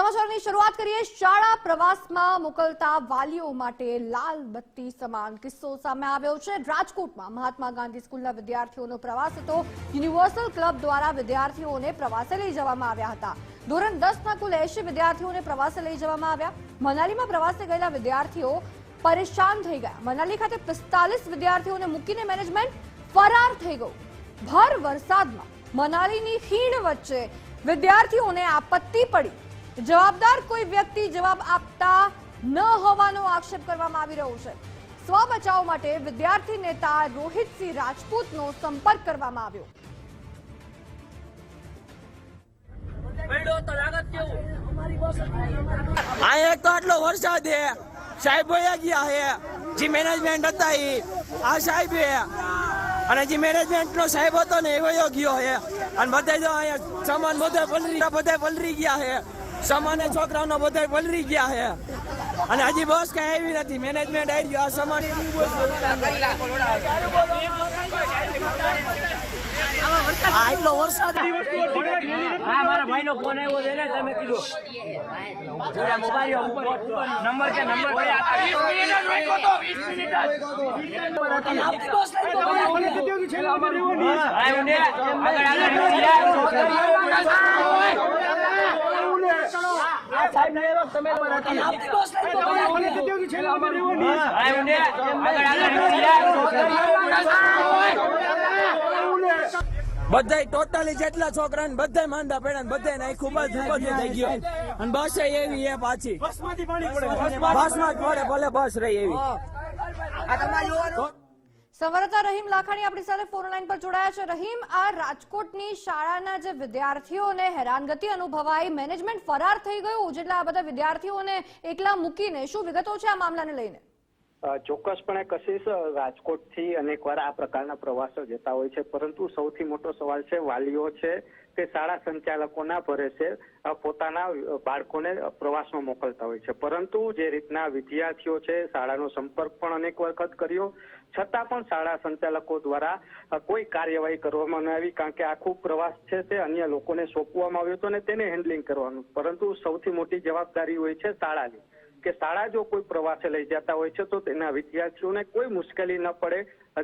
સમાચારની શરૂઆત કરીએ. શાળા પ્રવાસમાં મોકલતા વાલીઓ માટે લાલ બત્તી સમાન કિસ્સો સામે આવ્યો છે. રાજકોટમાં મહાત્મા ગાંધી સ્કૂલના વિદ્યાર્થીઓનો પ્રવાસ હતો. યુનિવર્સલ ક્લબ દ્વારા વિદ્યાર્થીઓને પ્રવાસે લઈ જવામાં આવ્યા હતા. ધોરણ દસના કુલ એસી વિદ્યાર્થીઓને પ્રવાસે લઈ જવામાં આવ્યા. મનાલીમાં પ્રવાસે ગયેલા વિદ્યાર્થીઓ પરેશાન થઈ ગયા. મનાલી ખાતે પિસ્તાલીસ વિદ્યાર્થીઓને મૂકીને મેનેજમેન્ટ ફરાર થઈ ગયું. ભર વરસાદમાં મનાલીની ખીણ વચ્ચે વિદ્યાર્થીઓને આપત્તિ પડી. જવાબદાર કોઈ વ્યક્તિ જવાબ આપતા ન હોવાનો આક્ષેપ કરવામાં આવી રહ્યો છે. સ્વ બચાવ માટે વિદ્યાર્થી નેતા રોહિતસિંહ રાજપૂતનો સંપર્ક કરવામાં આવ્યો. આ તો આટલો વરસાદ હે સાહેબ વયા ગયા હે જે મેનેજમેન્ટ હતા એ આ સાહેબ હે અને જે મેનેજમેન્ટ નો સાહેબ હતો ને એ વયો ગયો હે અને બધા જો અહીંયા સામાન બધા પલરી બધા પલરી ગયા હે સામાન એ છોકરાઓનો બધા પલરી ગયા હે. અને હજી બસ કઈ આવી નથી. મેનેજમેન્ટ આવી ગયો. આ સામાન આ એટલો વરસાદ હા મારા ભાઈ નો ફોન આવ્યો છે ને તમે કીધું. મોબાઈલ નંબર નંબર ને આગળ બધાય ટોટલી જેટલા છોકરા ને બધાય માંદા પડ્યા ને બધાય ને ખૂબ જ ખૂબ જ થઈ ગયો અને બસ એવી એ પાછી બસમાં જ પડે ભલે બસ રહી એવી સંવાદદાતા રહીમ લાખાણી આપણી સાથે ફોન લાઈન પર જોડાયા છે. રહીમ, આ રાજકોટની શાળાના જે વિદ્યાર્થીઓને હેરાનગતિ અનુભવાઈ, મેનેજમેન્ટ ફરાર થઈ ગયું, જેટલા આ બધા વિદ્યાર્થીઓને એકલા મૂકીને શું વિગતો છે આ મામલાને લઈને? ચોક્કસપણે કશિશ રાજકોટથી અનેકવાર આ પ્રકારના પ્રવાસો જતા હોય છે. પરંતુ સૌથી મોટો સવાલ છે, વાલીઓ છે તે શાળા સંચાલકોના ભરે છે પોતાના બાળકોને પ્રવાસમાં મોકલતા હોય છે. પરંતુ જે રીતના વિદ્યાર્થીઓ છે, શાળાનો સંપર્ક પણ અનેક વખત કર્યો. છતાં પણ શાળા સંચાલકો દ્વારા કોઈ કાર્યવાહી કરવામાં ન આવી કારણ કે આખું પ્રવાસ છે તે અન્ય લોકોને સોંપવામાં આવ્યો હતો અને તેને હેન્ડલિંગ કરવાનું. પરંતુ સૌથી મોટી જવાબદારી હોય છે શાળાની. કે શાળા જો કોઈ પ્રવાસે લઈ જતા હોય છે, તો તેના વિદ્યાર્થીઓને કોઈ મુશ્કેલી ન પડે.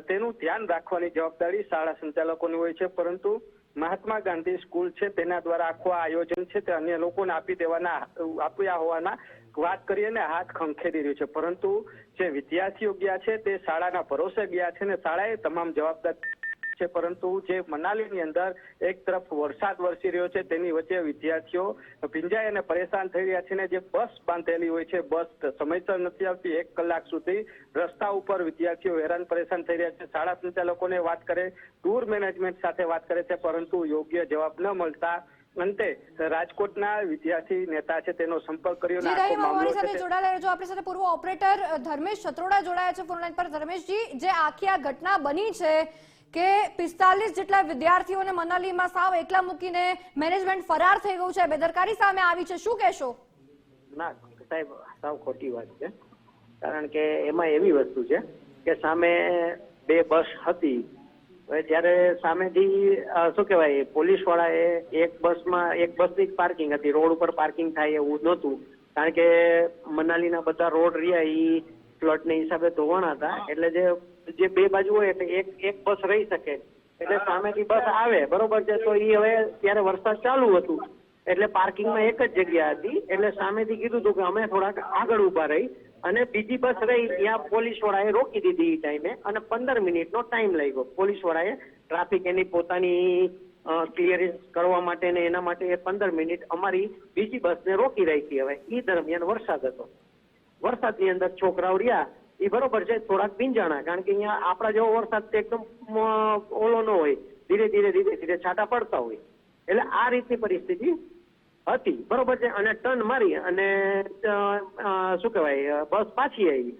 તેનું ધ્યાન રાખવાની જવાબદારી શાળા સંચાલકોની હોય છે, પરંતુ મહાત્મા ગાંધી સ્કૂલ છે, તેના દ્વારા આખું આ આયોજન છે, તે અન્ય લોકોને આપી દેવાના, આપ્યા હોવાના વાત કરીએ ને હાથ ખંખેરી રહ્યું છે. પરંતુ જે વિદ્યાર્થીઓ ગયા છે, તે શાળાના ભરોસે ગયા છે ને શાળાએ તમામ જવાબદાર છે પરંતુ જે મનાલીની અંદર એક તરફ વરસાદ વરસી રહ્યો છે તેની વચ્ચે વિદ્યાર્થીઓ ભીંજાઈ અને પરેશાન થઈ રહ્યા છે ને જે બસ બાંધેલી હોય છે બસ સમયસર નથી આવતી એક કલાક સુધી રસ્તા ઉપર વિદ્યાર્થીઓ હેરાન પરેશાન થઈ રહ્યા છે. શાળા સંચાલકોને વાત કરે ટૂર મેનેજમેન્ટ સાથે વાત કરે છે પરંતુ યોગ્ય જવાબ ન મળતા અંતે રાજકોટના વિદ્યાર્થી નેતા છે તેનો સંપર્ક કર્યો જી આખો અમારી સાથે જોડાયેલા રહેજો. આપણી સાથે પૂર્વ ઓપરેટર ધર્મેશ ચત્રોડા જોડાયા છે ફોન લાઈન પર. ધર્મેશજી જે આખી આ ઘટના બની છે કે પિસ્તાલીસ જેટલા વિદ્યાર્થીઓને મનાલીમાં સાવ એકલા મૂકીને મેનેજમેન્ટ ફરાર થઈ ગયું છે, બેદરકારી સામે આવી છે, શું કહેશો? ના, સાહેબ, સાવ ખોટી વાત છે. કારણ કે એમાં એવી વસ્તુ છે કે સામે બે બસ હતી. જ્યારે સામેથી શું કહેવાય પોલીસ વાળાએ એક બસમાં, એક બસની પાર્કિંગ હતી. રોડ ઉપર પાર્કિંગ થાય એવું નહોતું. કારણ કે મનાલીના બધા રોડ રહ્યા એ ફ્લડને હિસાબે ધોવાણા હતા. એટલે જે જે બે બાજુ હોય એટલે એક એક બસ રહી શકે. એટલે સામેથી બસ આવે બરોબર છે? તો એ હવે ત્યારે વરસાદ ચાલુ હતું. એટલે પાર્કિંગમાં એક જ જગ્યા હતી. એટલે સામેથી કીધું હતું કે અમે થોડાક આગળ ઊભા રહી. અને બીજી બસ રહી ત્યાં પોલીસ વાળાએ રોકી દીધી એ ટાઈમે. અને પંદર મિનિટનો ટાઈમ લાગ્યો. પોલીસ વાળાએ ટ્રાફિક એની પોતાની ક્લિયરન્સ કરવા માટે ને એના માટે એ પંદર મિનિટ અમારી બીજી બસને રોકી રાખી હવે. એ દરમિયાન વરસાદ હતો. વરસાદની અંદર છોકરાઓ રહ્યા. એ બરોબર છે, થોડાક ભીંજાણા કારણ કે અહીંયા આપણા જેવો વરસાદ એકદમ ઓલો ન હોય. ધીરે ધીરે ધીરે ધીરે છાંટા પડતા હોય. એટલે આ રીતની પરિસ્થિતિ હતી. બરોબર છે, અને ટર્ન મારી અને શું કહેવાય બસ પાછી આવી.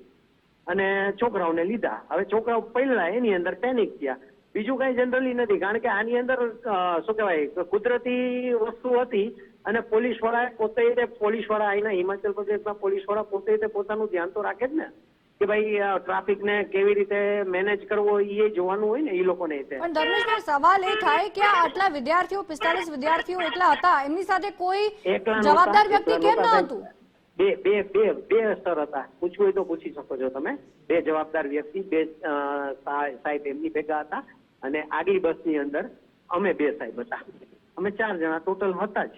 અને છોકરાઓને લીધા. હવે છોકરાઓ પહેલા એની અંદર પેનિક થયા. બીજું કઈ જનરલી નથી, કારણ કે આની અંદર શું કહેવાય, કુદરતી વસ્તુ હતી અને પોલીસવાળા પોતે પોલીસવાળા અહીંના હિમાચલ પ્રદેશના પોલીસવાળા પોતે રીતે પોતાનું ધ્યાન તો રાખે જ ને. કે ભાઈ ટ્રાફિક ને કેવી રીતે મેનેજ કરવો એ જોવાનું હોય ને એ લોકોને તે. પણ ધર્મેશભાઈ સવાલ એ થાય કે આટલા વિદ્યાર્થીઓ પિસ્તાલીસ વિદ્યાર્થીઓ એટલા હતા એમની સાથે કોઈ જવાબદાર વ્યક્તિ કેમ ન હતું? બે બે બે બે સ્તર હતા. પૂછવું હોય તો પૂછી શકો છો તમે. બે જવાબદાર વ્યક્તિ બે સાહેબ એમની ભેગા હતા અને આગલી બસની અંદર અમે બે સાહેબ હતા. અમે ચાર જણા ટોટલ હતા જ.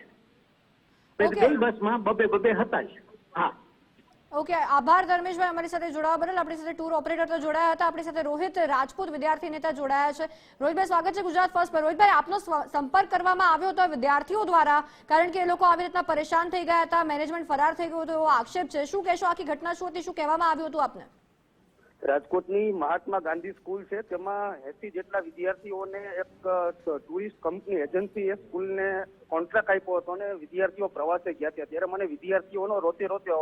બે બસમાં બબે બબે હતા જ. હા. ઓકે, આભાર ધર્મેશભાઈ અમારી સાથે જોડાવા બદલ. આપણી સાથે ટૂર ઓપરેટર તો જોડાયા હતા. આપણી સાથે રોહિત રાજપૂત વિદ્યાર્થી નેતા જોડાયા છે. રોહિતભાઈ, સ્વાગત છે ગુજરાત ફર્સ્ટ પર. રોહિતભાઈ, આપનો સંપર્ક કરવામાં આવ્યો હતો વિદ્યાર્થીઓ દ્વારા, કારણ કે એ લોકો આવી રીતના પરેશાન થઈ ગયા હતા મેનેજમેન્ટ ફરાર થઈ ગયું હતું, એવો આક્ષેપ છે. શું કહેશો આખી ઘટના શું હતી? શું કહેવામાં આવ્યું હતું આપને? રાજકોટની મહાત્મા ગાંધી સ્કૂલ છે. તેમાં એસી જેટલા વિદ્યાર્થીઓને એક ટુરિસ્ટ કંપની એજન્સીએ સ્કૂલને કોન્ટ્રાક્ટ આપ્યો હતો અને વિદ્યાર્થીઓ પ્રવાસે ગયા હતા ત્યારે મને વિદ્યાર્થીઓનો રોતે રોતે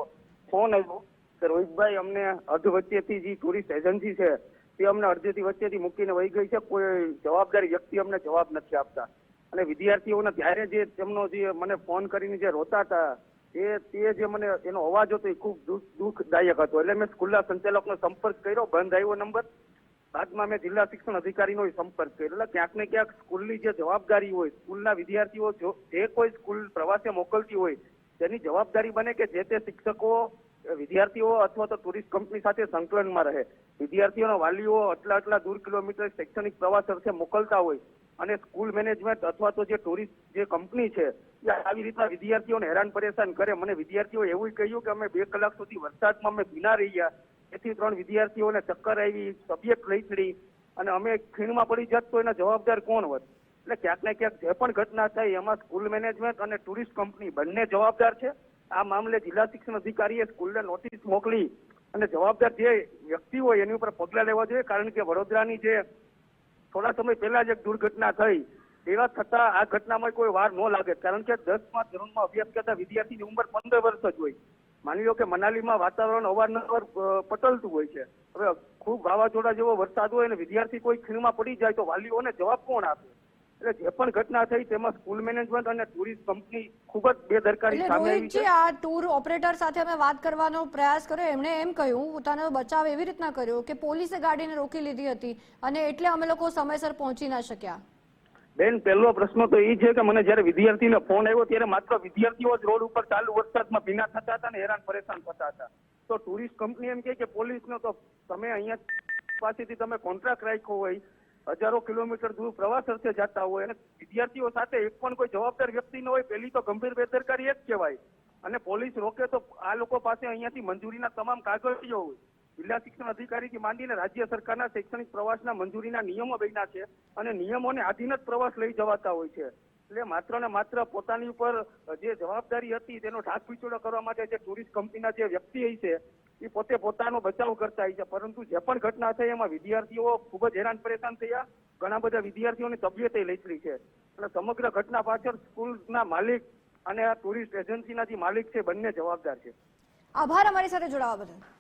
ફોન આવ્યો કે રોહિતભાઈ, અમને અર્ધ વચ્ચેથી જે ટુરિસ્ટ એજન્સી છે, તે અમને અડધેથી વચ્ચેથી મૂકીને વહી ગઈ છે. કોઈ જવાબદારી વ્યક્તિ અમને જવાબ નથી આપતા. અને વિદ્યાર્થીઓને ત્યારે જે તેમનો જે મને ફોન કરીને જે રોતા હતા, એ, તે જે મને એનો અવાજ હતો એ ખૂબ દુઃખદાયક હતો. એટલે મેં સ્કૂલના સંચાલકનો સંપર્ક કર્યો, બંધ આવ્યો નંબર. બાદમાં મેં જિલ્લા શિક્ષણ અધિકારીનો સંપર્ક કર્યો. એટલે ક્યાંક ને ક્યાંક સ્કૂલની જે જવાબદારી હોય, સ્કૂલના વિદ્યાર્થીઓ જે કોઈ સ્કૂલ પ્રવાસે મોકલતી હોય તેની જવાબદારી બને કે જે તે શિક્ષકો, વિદ્યાર્થીઓ અથવા તો ટુરિસ્ટ કંપની સાથે સંકલનમાં રહે. વિદ્યાર્થીઓના વાલીઓ આટલા આટલા દૂર કિલોમીટર શૈક્ષણિક પ્રવાસ અર્થે મોકલતા હોય અને સ્કૂલ મેનેજમેન્ટ અથવા તો જે ટુરિસ્ટ જે કંપની છે, એ આવી રીતના વિદ્યાર્થીઓને હેરાન પરેશાન કરે. મને વિદ્યાર્થીઓ એવું કહ્યું કે અમે બે કલાક સુધી વરસાદમાં અમે ભીના રહી ગયા. એથી ત્રણ વિદ્યાર્થીઓને ચક્કર આવી તબિયત લઈ ચડી અને અમે ખીણમાં પડી જાત તો એના જવાબદાર કોણ હોત? એટલે ક્યાંક ને ક્યાંક જે પણ ઘટના થઈ એમાં સ્કૂલ મેનેજમેન્ટ અને ટુરિસ્ટ કંપની બંને જવાબદાર છે. આ મામલે જિલ્લા શિક્ષણ અધિકારીએ સ્કૂલને નોટિસ મોકલી અને જવાબદાર જે વ્યક્તિ હોય એની ઉપર પગલાં લેવા જોઈએ. કારણ કે વડોદરાની જે થોડા સમય પહેલા જ એક દુર્ઘટના થઈ એવા છતાં આ ઘટનામાં કોઈ વાર ન લાગે. કારણ કે દસમા ધોરણમાં અભ્યાસ કરતા વિદ્યાર્થીની ઉંમર પંદર વર્ષ જ હોય. માની લો કે મનાલીમાં વાતાવરણ અવારનવાર પટલતું હોય છે. હવે ખૂબ વાવાઝોડા જેવો વરસાદ હોય અને વિદ્યાર્થી કોઈ ખીણમાં પડી જાય તો વાલીઓને જવાબ કોણ આપે? એટલે જે પણ ઘટના થઈ તેમાં સ્કૂલ મેનેજમેન્ટ અને ટુરિસ્ટ કંપની ખૂબ જ બેદરકારી સામે આવી છે. આ ટૂર ઓપરેટર સાથે અમે વાત કરવાનો પ્રયાસ કર્યો. એમણે એમ કહ્યું પોતાનો બચાવ એવી રીતના કર્યો કે પોલીસે ગાડીને રોકી લીધી હતી અને એટલે અમે લોકો સમયસર પહોંચી ના શક્યા. બેન પહેલો પ્રશ્ન તો એ છે કે મને જયારે વિદ્યાર્થીને ફોન આવ્યો ત્યારે માત્ર વિદ્યાર્થીઓ જ રોડ ઉપર ચાલુ વરસાદમાં ભીના થતા હતા ને હેરાન પરેશાન થતા હતા. તો ટુરિસ્ટ કંપની એમ કે કે પોલીસનો તો તમે અહીંયા પાસેથી તમે કોન્ટ્રાક્ટ રાખ્યો હોય હજારો કિલોમીટર દૂર પ્રવાસ અર્થે જતા હોય. અને વિદ્યાર્થીઓ સાથે એક પણ કોઈ જવાબદાર વ્યક્તિ ન હોય પેલી તો ગંભીર બેદરકારી જ કહેવાય. અને પોલીસ રોકે તો આ લોકો પાસે અહીંયાથી મંજૂરીના તમામ કાગળિયો હોય. જિલ્લા શિક્ષણ અધિકારીથી માંડીને રાજ્ય સરકારના શૈક્ષણિક પ્રવાસના મંજૂરીના નિયમો બન્યા છે અને નિયમોને આધીન જ પ્રવાસ લઈ જવાતા હોય છે. એટલે માત્ર ને માત્ર પોતાની ઉપર જે જવાબદારી હતી, તેનો ઢાક પીછોડો કરવા માટે જે ટુરિસ્ટ કંપનીના જે વ્યક્તિ હશે એ પોતે પોતાનો બચાવ કરતા હોય છે. પરંતુ જે પણ ઘટના થઈ, એમાં વિદ્યાર્થીઓ ખૂબ જ હેરાન પરેશાન થયા. ઘણા બધા વિદ્યાર્થીઓની તબિયતે લઈ છે. અને સમગ્ર ઘટના પાછળ સ્કૂલના માલિક અને આ ટુરિસ્ટ એજન્સીના જે માલિક છે, બંને જવાબદાર છે. આભાર અમારી સાથે જોડાવા બદલ.